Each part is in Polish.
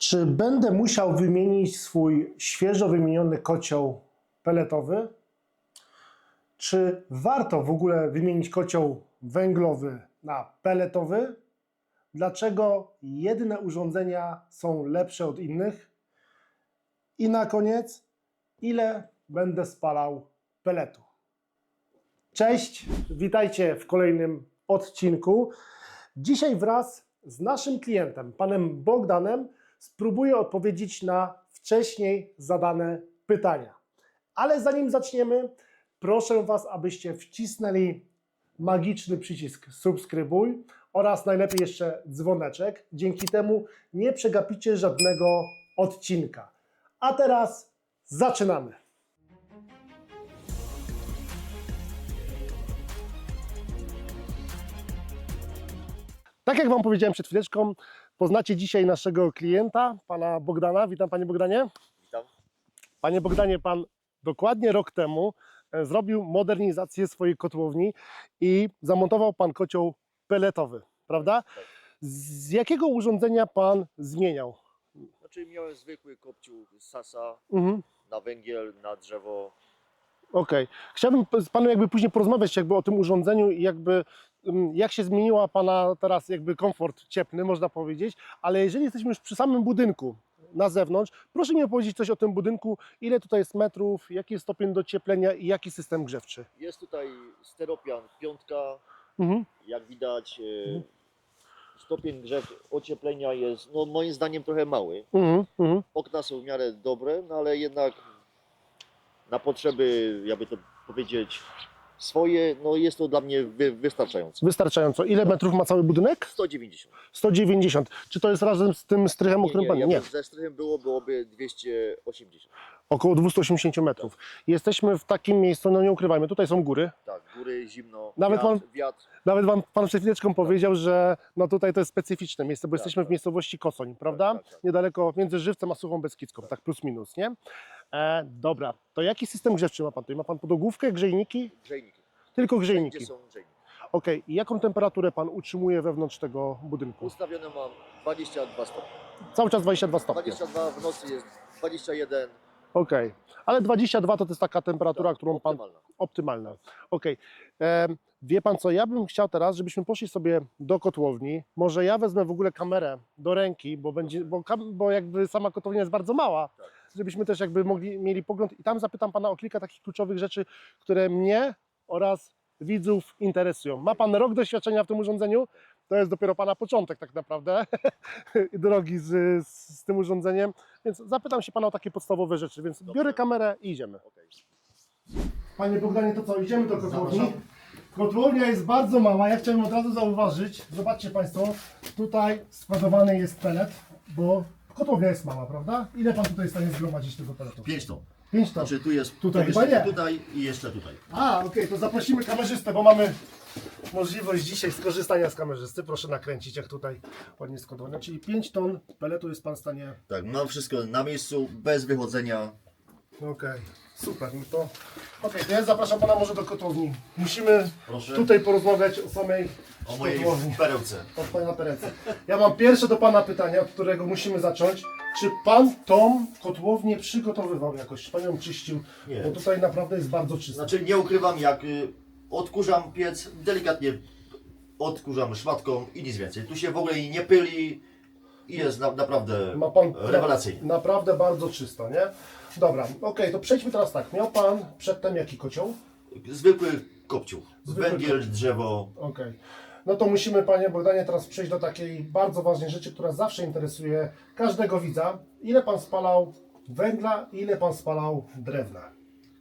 Czy będę musiał wymienić swój świeżo wymieniony kocioł peletowy? Czy warto w ogóle wymienić kocioł węglowy na peletowy? Dlaczego jedne urządzenia są lepsze od innych? I na koniec, ile będę spalał peletu? Cześć, witajcie w kolejnym odcinku. Dzisiaj wraz z naszym klientem, panem Bogdanem, spróbuję odpowiedzieć na wcześniej zadane pytania. Ale zanim zaczniemy, proszę Was, abyście wcisnęli magiczny przycisk subskrybuj oraz najlepiej jeszcze dzwoneczek. Dzięki temu nie przegapicie żadnego odcinka. A teraz zaczynamy. Tak jak Wam powiedziałem przed chwileczką, poznacie dzisiaj naszego klienta, pana Bogdana. Witam Panie Bogdanie. Witam. Panie Bogdanie, Pan dokładnie rok temu e, zrobił modernizację swojej kotłowni i zamontował Pan kocioł peletowy, prawda? Z jakiego urządzenia Pan zmieniał? Znaczy miałem zwykły kopciuch z sasa Mhm. na węgiel, na drzewo. Okej. Chciałbym z Panem jakby później porozmawiać jakby o tym urządzeniu i jakby mm, jak się zmieniła Pana teraz jakby komfort cieplny, można powiedzieć, ale jeżeli jesteśmy już przy samym budynku na zewnątrz, proszę mi opowiedzieć coś o tym budynku, ile tutaj jest metrów, jaki jest stopień docieplenia i jaki system grzewczy. Jest tutaj steropian piątka. Mhm. Jak widać e, Mhm. stopień grzew ocieplenia jest no moim zdaniem trochę mały. Mhm. Mhm. Okna są w miarę dobre, no ale jednak na potrzeby, jakby to powiedzieć, swoje, no jest to dla mnie wy, wystarczające. Wystarczająco. Ile metrów ma cały budynek? 190. 190. Czy to jest razem z tym strychem, o Nie, którym nie, Pan... ja Nie. bym ze strychem było, byłoby 280. Około 280 metrów. Jesteśmy w takim miejscu, no nie ukrywajmy, tutaj są góry. Tak, góry, zimno, Nawet wiatr, pan- wiatr. Nawet Wam Pan przed chwileczką powiedział, że no tutaj to jest specyficzne miejsce, bo Tak, jesteśmy w tak. miejscowości Kosoń, prawda? tak, tak. Niedaleko między Żywcem a Suchą Beskidzką, tak plus minus, nie? E, dobra, to jaki system grzewczy ma Pan tutaj? Ma Pan podogłówkę, grzejniki? Grzejniki. Tylko Gdzie grzejniki. są grzejniki? Okej, i jaką temperaturę Pan utrzymuje wewnątrz tego budynku? Ustawione mam 22 stopnie. Cały czas 22 stopnie. 22 w nocy jest 21. Okej, ale 22 to jest taka temperatura, tak, którą Pan optymalna. optymalna. Okej. Wie pan co, ja bym chciał teraz, żebyśmy poszli sobie do kotłowni. Może ja wezmę w ogóle kamerę do ręki, bo będzie, bo, kam- bo jakby sama kotłownia jest bardzo mała, Tak. Żebyśmy też jakby mogli, mieli pogląd i tam zapytam pana o kilka takich kluczowych rzeczy, które mnie oraz widzów interesują. Ma pan rok doświadczenia w tym urządzeniu? To jest dopiero pana początek tak naprawdę drogi z, z, tym urządzeniem, więc zapytam się pana o takie podstawowe rzeczy, więc biorę kamerę i idziemy. Panie Bogdanie, to co, idziemy do kotłowni. Zapraszam. Kotłownia jest bardzo mała, ja chciałem od razu zauważyć, zobaczcie Państwo, tutaj składowany jest pelet, bo kotłownia jest mała, prawda? Ile Pan tutaj jest w stanie zgromadzić tego peletu? 5 ton. 5 ton. Znaczy tu jest Tutaj jeszcze chyba nie. tutaj i jeszcze tutaj. A, okej, to zaprosimy kamerzystę, bo mamy możliwość dzisiaj skorzystania z kamerzysty. Proszę nakręcić, jak tutaj ładnie składowane. Czyli 5 ton peletu jest Pan w stanie... Tak, mam wszystko na miejscu, bez wychodzenia. Okej, super, no to... Okej, to ja zapraszam Pana może do kotłowni. Musimy Proszę. tutaj porozmawiać o samej O mojej kotłowni. perełce. od pana Perece. Ja mam pierwsze do pana pytanie, od którego musimy zacząć. Czy pan tą kotłownię przygotowywał jakoś? Czy pan ją czyścił? Nie. Bo tutaj naprawdę jest bardzo czysto. Znaczy nie ukrywam, jak y, odkurzam piec, delikatnie odkurzam szmatką i nic więcej. Tu się w ogóle nie pyli i jest na, naprawdę Ma pan rewelacyjnie. naprawdę bardzo czysto, nie? Dobra, okej, to przejdźmy teraz tak. Miał pan przedtem jaki kocioł? Zwykły kopciuch. Zwykły Węgiel, kopciuch. drzewo. Okej. No to musimy, panie Bogdanie, teraz przejść do takiej bardzo ważnej rzeczy, która zawsze interesuje każdego widza. Ile pan spalał węgla i ile pan spalał drewna?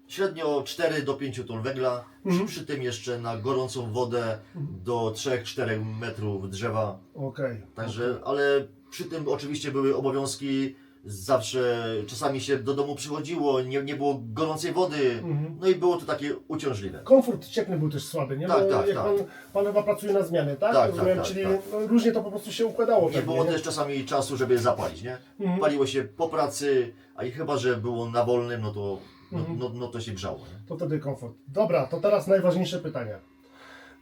Średnio 4 do 5 ton węgla. Mhm. Przy, przy tym jeszcze na gorącą wodę do 3-4 metrów drzewa. Okej. Także, ale przy tym oczywiście były obowiązki, zawsze czasami się do domu przychodziło, nie, nie było gorącej wody, Mhm. no i było to takie uciążliwe. Komfort cieplny był też słaby, nie? Tak, Bo tak, jak tak. Pan, pan chyba pracuje na zmiany, tak? Tak, Rozumiem, tak, tak, czyli tak. No, różnie to po prostu się układało. Nie pewnie, było też czasami czasu, żeby zapalić, nie? Mhm. Paliło się po pracy, a i chyba, że było na wolnym, no to, no, Mhm. no, no to się grzało. Nie? To wtedy komfort. Dobra, to teraz najważniejsze pytanie.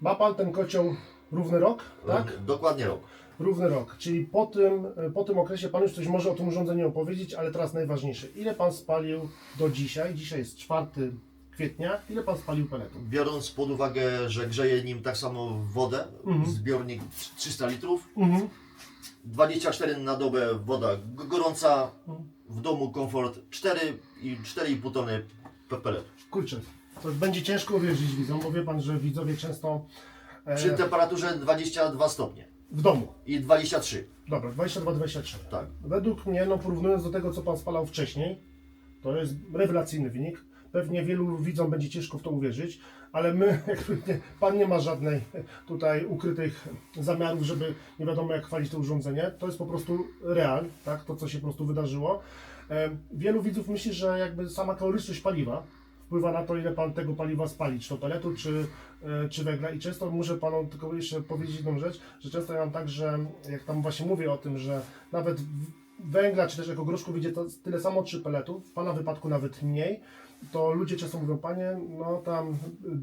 Ma pan ten kocioł równy rok, tak? Dokładnie rok. Równy rok, czyli po tym, po tym okresie Pan już coś może o tym urządzeniu opowiedzieć, ale teraz najważniejsze. Ile Pan spalił do dzisiaj? Dzisiaj jest 4 kwietnia. Ile Pan spalił peletów? Biorąc pod uwagę, że grzeję nim tak samo wodę, Mhm. zbiornik 300 litrów, Mhm. 24 na dobę woda gorąca, Mhm. w domu komfort 4 i 4,5 tony pe- peletu. Kurczę, to będzie ciężko uwierzyć widzom, bo wie Pan, że widzowie często e, Przy temperaturze 22 stopnie w domu. i 23. Dobra, 22-23. Tak. Według mnie, no porównując do tego, co Pan spalał wcześniej, to jest rewelacyjny wynik. Pewnie wielu widzom będzie ciężko w to uwierzyć, ale my, jakby nie, Pan nie ma żadnej tutaj ukrytych zamiarów, żeby nie wiadomo jak chwalić to urządzenie. To jest po prostu real, tak? To, co się po prostu wydarzyło. E, Wielu widzów myśli, że jakby sama kaloryczność paliwa wpływa na to, ile Pan tego paliwa spali, czy to peletu, czy, czy węgla. I często muszę Panu tylko jeszcze powiedzieć jedną rzecz, że często ja mam tak, że jak tam właśnie mówię o tym, że nawet węgla, czy też jako groszku wyjdzie to tyle samo, czy peletu, w Pana wypadku nawet mniej, to ludzie często mówią, Panie, no tam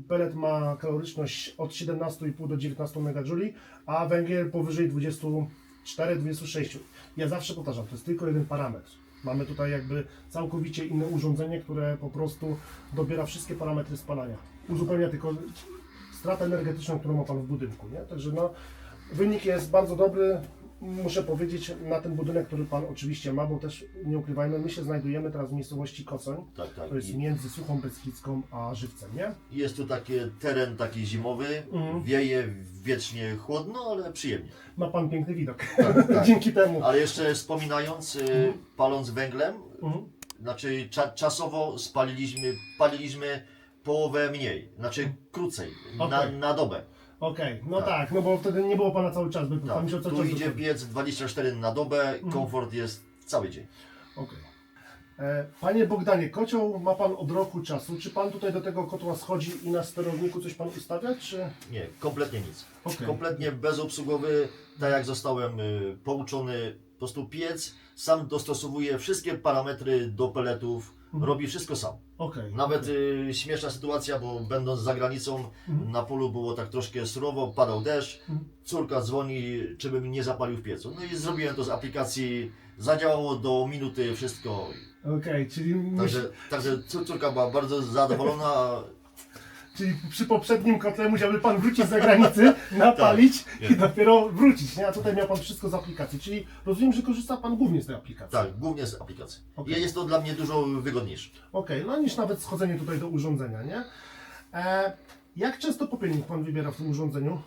pelet ma kaloryczność od 17,5 do 19 MJ, a węgiel powyżej 24-26. Ja zawsze powtarzam, to jest tylko jeden parametr. Mamy tutaj jakby całkowicie inne urządzenie, które po prostu dobiera wszystkie parametry spalania. Uzupełnia tylko stratę energetyczną, którą ma Pan w budynku. Nie? Także no, wynik jest bardzo dobry. Muszę powiedzieć, na ten budynek, który Pan oczywiście ma, bo też nie ukrywajmy, my się znajdujemy teraz w miejscowości Kocoń. Tak, tak. To jest I między Suchą Beskidzką a Żywcem, nie? jest tu taki teren taki zimowy, Mhm. wieje wiecznie chłodno, ale przyjemnie. Ma Pan piękny widok. Tak, tak. Dzięki temu. Ale jeszcze wspominając, y, paląc węglem, Mhm. znaczy cza, czasowo spaliliśmy, paliliśmy połowę mniej, znaczy krócej, na, Okej. na dobę. Okej, no tak. Tak. no bo wtedy nie było Pana cały czas, by Pan Tak. musiał cały Tu czas idzie piec 24 na dobę, Mhm. komfort jest cały dzień. Okej. E, Panie Bogdanie, kocioł ma Pan od roku czasu. Czy Pan tutaj do tego kotła schodzi i na sterowniku coś Pan ustawia, czy... Nie, kompletnie nic. Okej. Kompletnie bezobsługowy, tak jak zostałem y, pouczony, po prostu piec sam dostosowuje wszystkie parametry do peletów. Robi wszystko sam. Okej. Nawet y, śmieszna sytuacja, bo będąc za granicą Mhm. na polu było tak troszkę surowo, padał deszcz, Mhm. córka dzwoni, czy bym nie zapalił w piecu. No i zrobiłem to z aplikacji, zadziałało do minuty wszystko. Okej, czyli, musi- Także, także cór- córka była bardzo zadowolona. Czyli przy poprzednim kotle musiałby Pan wrócić z zagranicy, napalić Tak, i dopiero wrócić, nie? A tutaj miał Pan wszystko z aplikacji, czyli rozumiem, że korzysta Pan głównie z tej aplikacji. Tak, głównie z aplikacji. Okej. Jest to dla mnie dużo wygodniejsze. Okej, no niż nawet schodzenie tutaj do urządzenia, nie? E, jak często popielnik Pan wybiera w tym urządzeniu?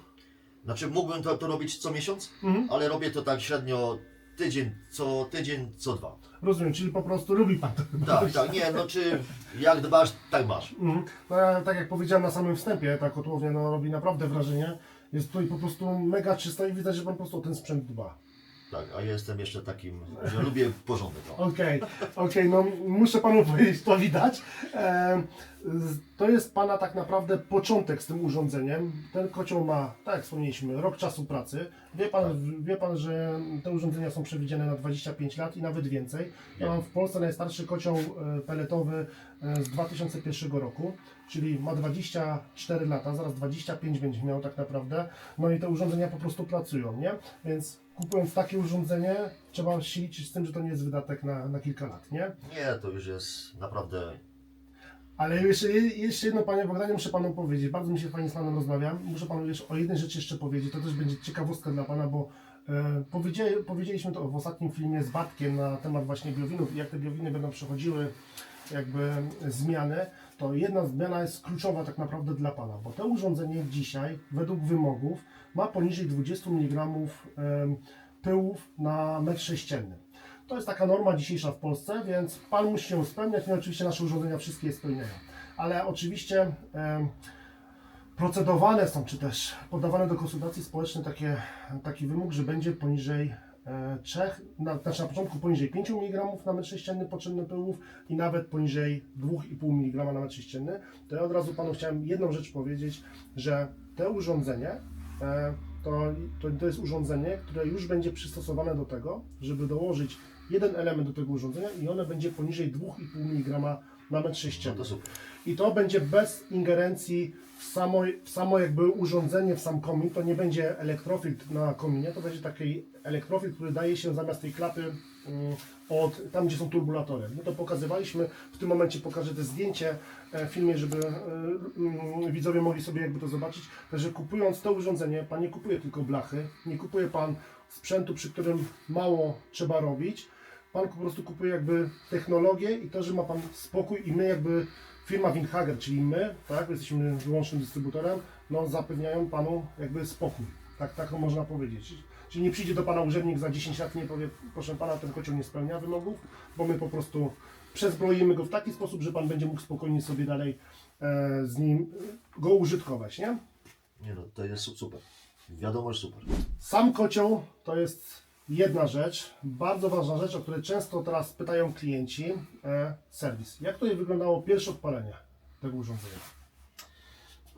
Znaczy mógłbym to, to robić co miesiąc, Mhm. ale robię to tak średnio tydzień, co tydzień, co dwa. Rozumiem, czyli po prostu lubi Pan to chyba. Tak, tak, nie, no czy jak dbasz, tak masz. Mhm. No, tak jak powiedziałem na samym wstępie, ta kotłownia no, robi naprawdę wrażenie. Jest tutaj po prostu mega czysta i widać, że Pan po prostu o ten sprzęt dba. Tak, a ja jestem jeszcze takim, że lubię porządek. O. Okej, okej, no muszę Panu powiedzieć, to widać. E, z- to jest Pana tak naprawdę początek z tym urządzeniem. Ten kocioł ma, tak jak wspomnieliśmy, rok czasu pracy. Wie Pan, wie pan że te urządzenia są przewidziane na 25 lat i nawet więcej. Ja Wiem. mam w Polsce najstarszy kocioł e, peletowy z 2001 roku, czyli ma 24 lata, zaraz 25 będzie miał tak naprawdę. No i te urządzenia po prostu pracują, nie? Więc kupując takie urządzenie, trzeba się liczyć z tym, że to nie jest wydatek na, na kilka lat, nie? Nie, to już jest naprawdę. Ale jeszcze, jeszcze jedno, Panie Bogdanie, muszę Panu powiedzieć. Bardzo mi się fajnie z Panem rozmawia. Muszę Panu jeszcze o jednej rzeczy jeszcze powiedzieć. To też będzie ciekawostka dla Pana, bo e, powiedzieli, powiedzieliśmy to w ostatnim filmie z Batkiem na temat właśnie biowinów i jak te biowiny będą przechodziły jakby zmiany, to jedna zmiana jest kluczowa tak naprawdę dla Pana, bo to urządzenie dzisiaj, według wymogów, ma poniżej 20 mg pyłów na metr sześcienny. To jest taka norma dzisiejsza w Polsce, więc Pan musi ją spełniać. No i oczywiście nasze urządzenia wszystkie spełniają. Ale oczywiście procedowane są, czy też podawane do konsultacji społecznej takie, taki wymóg, że będzie poniżej 3, na, znaczy na początku poniżej 5 mg na metr sześcienny potrzebny pyłów i nawet poniżej 2,5 mg na metr sześcienny. To ja od razu Panu chciałem jedną rzecz powiedzieć, że te urządzenie e, to, to, to jest urządzenie, które już będzie przystosowane do tego, żeby dołożyć jeden element do tego urządzenia i one będzie poniżej 2,5 mg na metr No sześcienny. super. I to będzie bez ingerencji w samo, w samo jakby urządzenie, w sam komin. To nie będzie elektrofiltr na kominie, to będzie taki elektrofiltr, który daje się zamiast tej klapy mm, od tam, gdzie są turbulatory. My to pokazywaliśmy, w tym momencie pokażę to zdjęcie e, w filmie, żeby e, mm, widzowie mogli sobie jakby to zobaczyć. Także kupując to urządzenie, Pan nie kupuje tylko blachy, nie kupuje Pan sprzętu, przy którym mało trzeba robić, Pan po prostu kupuje jakby technologię i to, że ma Pan spokój i my jakby firma Windhager, czyli my, tak, jesteśmy wyłącznym dystrybutorem, no zapewniają Panu jakby spokój. Tak, tak można powiedzieć. Czyli nie przyjdzie do Pana urzędnik za 10 lat i nie powie, proszę Pana, ten kocioł nie spełnia wymogów, bo my po prostu przezbroimy go w taki sposób, że Pan będzie mógł spokojnie sobie dalej e, z nim e, go użytkować, nie? Nie no, to jest su- super. Wiadomo, że super. Sam kocioł to jest jedna rzecz, bardzo ważna rzecz, o której często teraz pytają klienci, e, serwis. Jak tutaj wyglądało pierwsze odpalenie tego urządzenia?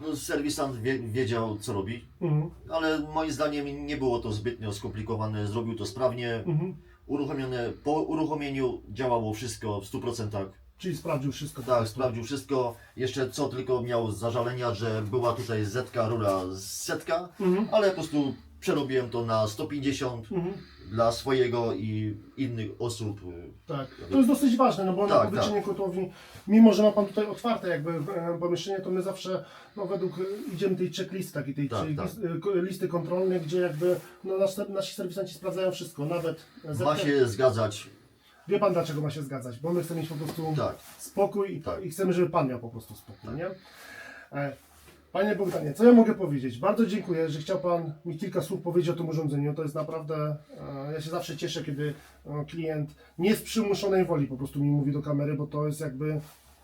No, serwisant wie, wiedział, co robi, Mhm, ale moim zdaniem nie było to zbytnio skomplikowane. Zrobił to sprawnie. mhm. Uruchomione, po uruchomieniu działało wszystko w 100%. Czyli sprawdził wszystko. Tak, sprawdził wszystko. Jeszcze co tylko miał zażalenia, że była tutaj zetka, rura z setka, Mhm, ale po prostu przerobiłem to na 150 mhm. Dla swojego i innych osób. Tak, to jest dosyć ważne, no bo na Tak, powyczynie kotłowni, mimo że ma Pan tutaj otwarte jakby e, pomieszczenie, to my zawsze no, według e, idziemy tej checklisty, takiej tej Tak, tak. e, listy kontrolnej, gdzie jakby no, nas, nasi serwisanci sprawdzają wszystko, nawet. Ma się zgadzać. Wie Pan dlaczego ma się zgadzać, bo my chcemy mieć po prostu Tak. spokój i, Tak. i chcemy, żeby Pan miał po prostu spokój, Tak. nie? Panie Bogdanie, co ja mogę powiedzieć? Bardzo dziękuję, że chciał Pan mi kilka słów powiedzieć o tym urządzeniu. To jest naprawdę, e, ja się zawsze cieszę, kiedy e, klient nie z przymuszonej woli po prostu mi mówi do kamery, bo to jest jakby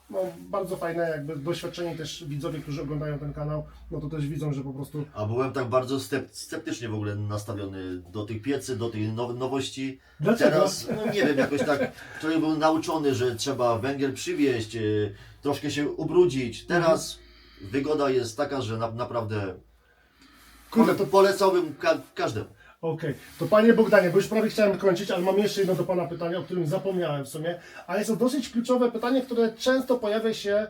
no, bardzo fajne, jakby doświadczenie też widzowie, którzy oglądają ten kanał, no to też widzą, że po prostu A byłem tak bardzo sceptycznie w ogóle nastawiony do tych piecy, do tych now, nowości. Dlaczego? Teraz, no nie wiem, jakoś tak człowiek był nauczony, że trzeba węgiel przywieźć, e, troszkę się ubrudzić. Teraz wygoda jest taka, że na, naprawdę Kurde, to polecałbym ka każdemu. Okej, to Panie Bogdanie, bo już prawie chciałem kończyć, ale mam jeszcze jedno do Pana pytanie, o którym zapomniałem w sumie, ale jest to dosyć kluczowe pytanie, które często pojawia się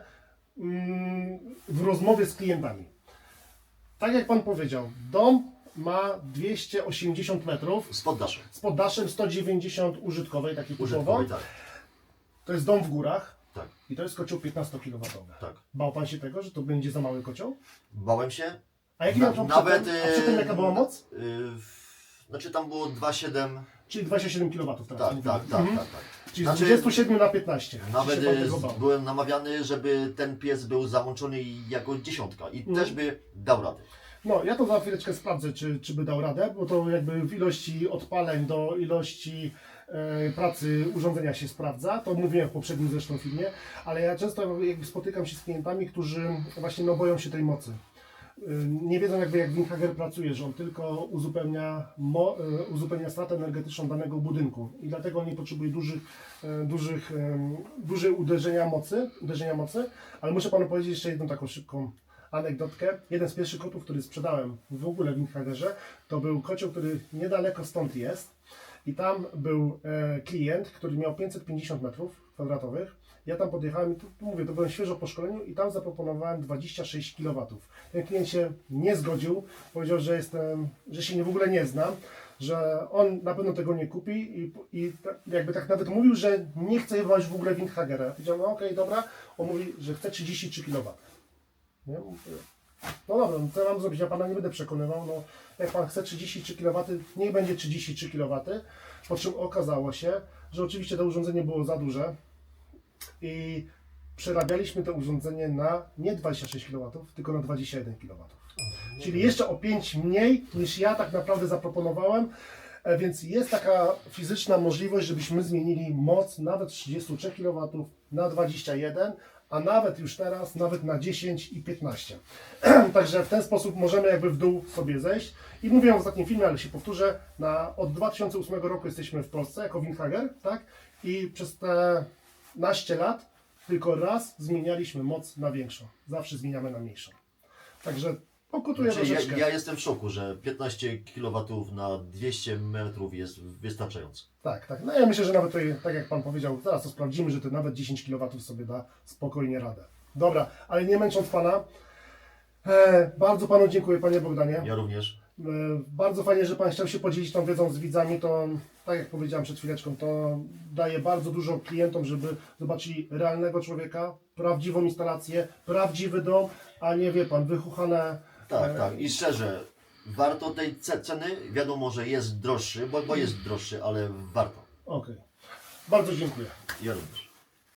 mm, w rozmowie z klientami. Tak jak Pan powiedział, dom ma 280 metrów Z poddaszem. z poddaszem 190 użytkowej, takiej typowo. Użytkowej, tak. To jest dom w górach i to jest kocioł 15 kW. tak. Bał Pan się tego, że to będzie za mały kocioł? Bałem się. A jaki Na- miał pan nawet, przedtem, a przedtem jaka była moc? e, w- Znaczy tam było 2,7. Czyli 27 kW teraz. Tak, mówimy. tak, tak, Mhm. tak, tak. Czyli Znaczy, z 27 na 15. Czy Nawet się pan tego bał? byłem namawiany, żeby ten pies był załączony jako dziesiątka i też by dał radę. No, ja to za chwileczkę sprawdzę, czy, czy by dał radę, bo to jakby w ilości odpaleń do ilości pracy urządzenia się sprawdza. To mówiłem w poprzednim zresztą filmie, ale ja często jakby spotykam się z klientami, którzy właśnie no, boją się tej mocy. Y, Nie wiedzą jakby jak Windhager pracuje, że on tylko uzupełnia, mo, y, uzupełnia stratę energetyczną danego budynku i dlatego nie potrzebuje dużych, e, dużych, duże uderzenia mocy, uderzenia mocy, ale muszę Panu powiedzieć jeszcze jedną taką szybką anegdotkę. Jeden z pierwszych kotów, który sprzedałem w ogóle w Windhagerze, to był kocioł, który niedaleko stąd jest i tam był e, klient, który miał 550 metrów kwadratowych. Ja tam podjechałem i tu, mówię, to byłem świeżo po szkoleniu i tam zaproponowałem 26 kW. Ten klient się nie zgodził, powiedział, że jestem, że się w ogóle nie znam, że on na pewno tego nie kupi i, i jakby tak nawet mówił, że nie chce jechać w ogóle Windhagera. Powiedziałem, no okej, dobra. On mówi, że chce 33 kW. Nie? No dobra, no co mam zrobić? Ja pana nie będę przekonywał. No, jak pan chce 33 kW, niech będzie 33 kW. Po czym okazało się, że oczywiście to urządzenie było za duże i przerabialiśmy to urządzenie na nie 26 kW, tylko na 21 kW. Czyli jeszcze o 5 mniej niż ja tak naprawdę zaproponowałem. E, Więc jest taka fizyczna możliwość, żebyśmy zmienili moc nawet z 33 kW na 21, a nawet już teraz nawet na 10 i 15. Także w ten sposób możemy jakby w dół sobie zejść. I mówiłem w ostatnim filmie, ale się powtórzę, na, od 2008 roku jesteśmy w Polsce jako Windhager, tak? I przez te naście lat tylko raz zmienialiśmy moc na większą. Zawsze zmieniamy na mniejszą. Także Pokutuje Znaczy, ja, troszeczkę. ja jestem w szoku, że 15 kW na 200 metrów jest wystarczająco. Tak, tak. No ja myślę, że nawet tutaj, tak jak Pan powiedział, zaraz to sprawdzimy, że to nawet 10 kW sobie da spokojnie radę. Dobra, ale nie męcząc Pana, e, bardzo Panu dziękuję, Panie Bogdanie. Ja również. E, Bardzo fajnie, że Pan chciał się podzielić tą wiedzą z widzami, to tak jak powiedziałem przed chwileczką, to daje bardzo dużo klientom, żeby zobaczyli realnego człowieka, prawdziwą instalację, prawdziwy dom, a nie wie Pan, wychuchane... Tak, e, tak. I szczerze, warto tej ce- ceny. Wiadomo, że jest droższy, bo, bo jest droższy, ale warto. Okej. Bardzo dziękuję. Ja również.